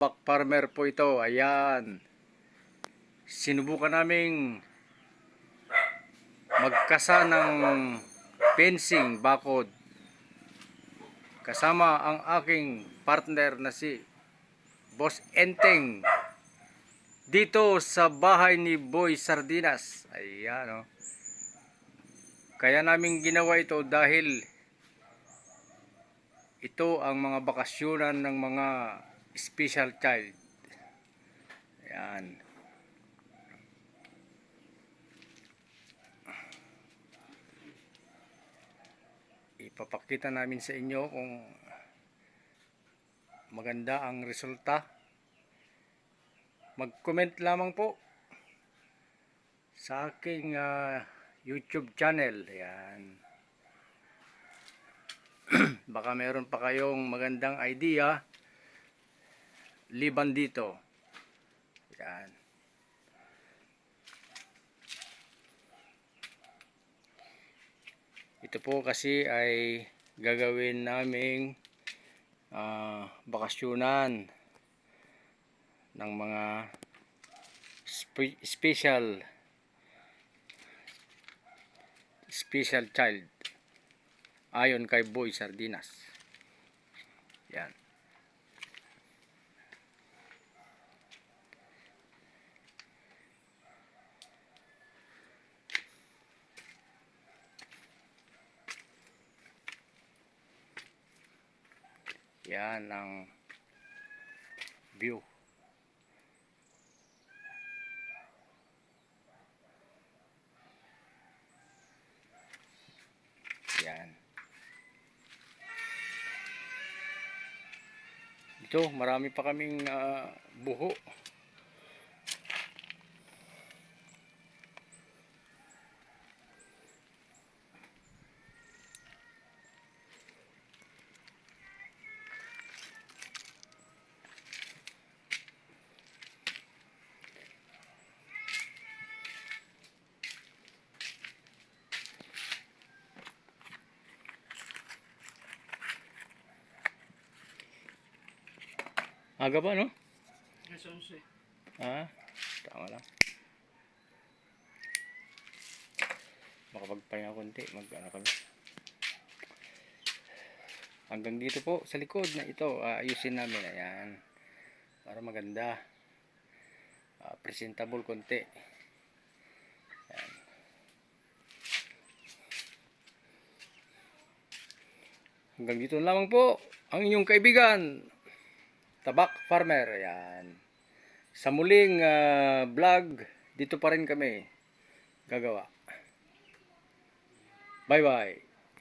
Back farmer po ito. Ayan. Sinubukan naming magkasa ng fencing bakod. Kasama ang aking partner na si Boss Enteng. Dito sa bahay ni Boy Sardinas. Ayan o. Kaya namin ginawa ito dahil ito ang mga bakasyonan ng mga special child. Ayan. Ipapakita namin sa inyo kung maganda ang resulta. Mag-comment lamang po sa aking ah, YouTube channel. Ayan. Baka meron pa kayong magandang idea liban dito. Yan. Ito po kasi ay gagawin naming ah, bakasyonan ng mga spe- special special child ayon kay Boy Sardinas. Yan. Yan ang view. Yan. Ito, marami pa kaming ah, buho. Aga ba, no? Yes, onse. Ha? Tama lang. Makapagpahinga konti, mag ano kami. Hanggang dito po sa likod na ito, ayusin namin. Ayan. Para maganda. Ah, presentable konti. Ayan. Hanggang dito lamang po ang inyong kaibigan. Tabak Farmer. Ayan. Sa muling ah, vlog, dito pa rin kami gagawa. Bye-bye.